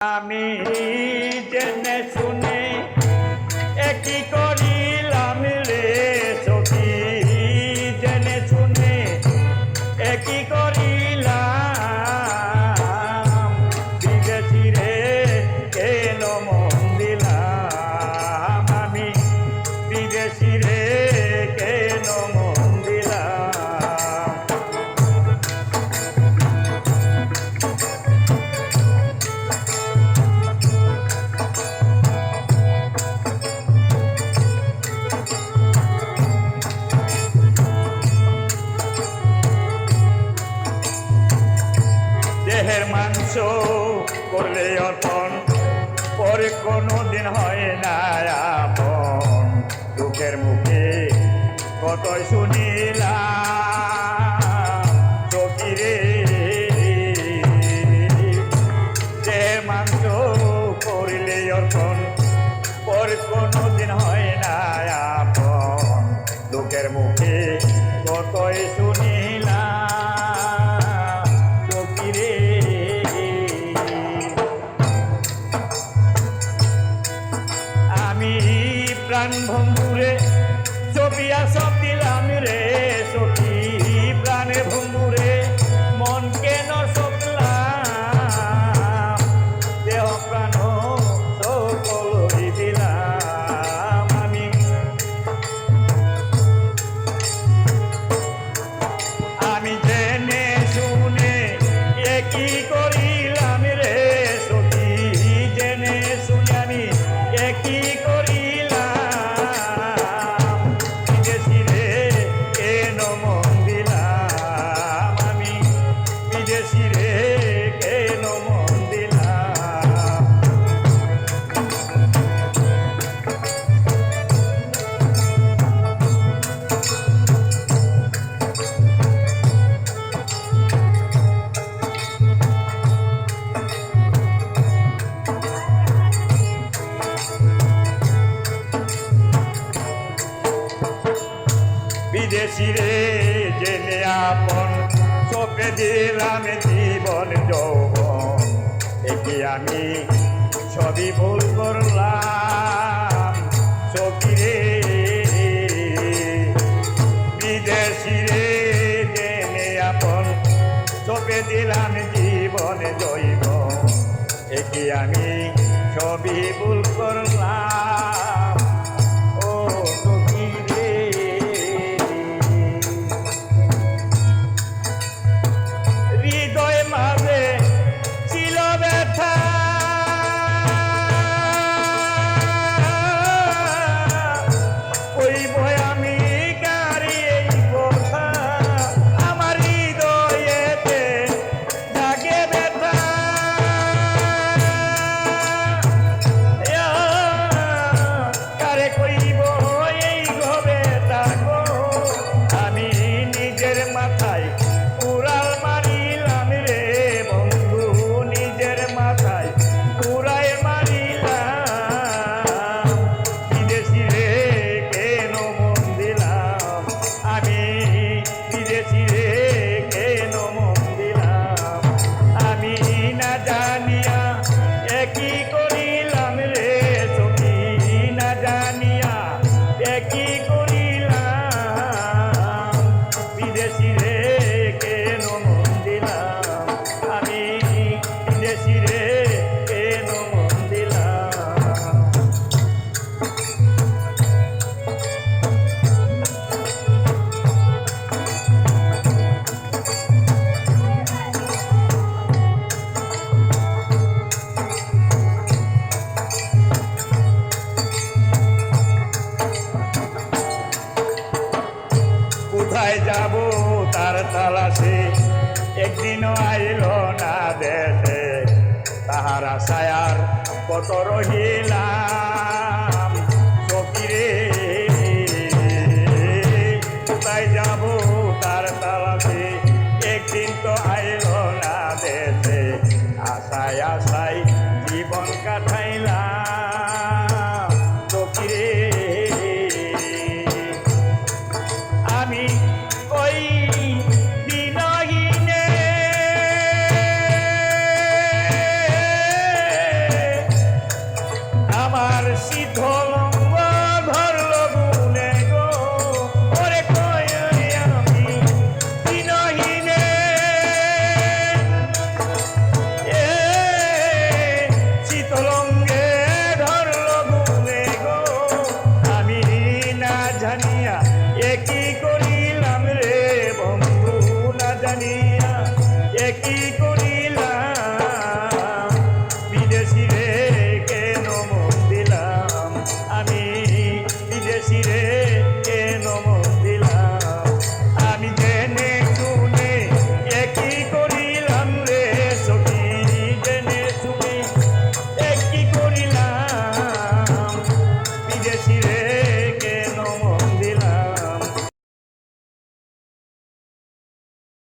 আমি করলে অতন পরে কোনো দিন হয় না আপন। দুঃখের মুখে কতই শুনিলাম চকিরে যে মাংস করলে অতন পরে কোনো দিন হয় না আপন। দুঃখের মুখে আমি প্রাণ ভঙ্গুরে ছবি আসব দিলাম রে সখী প্রাণে ভঙ্গুরে। রে জেনে আপন। চোখে দিলাম জীবন যৌবন। একে আমি ছবি ভুল করলাম। চোখিরে বিদেশি রে জেনে আপন। চোখে দিলাম জীবন জৈব একে আমি ছবি ভুল করলাম। দিন আইল না দেশে। তাহারা সায়ার কত রহিলা। জানিয়া একই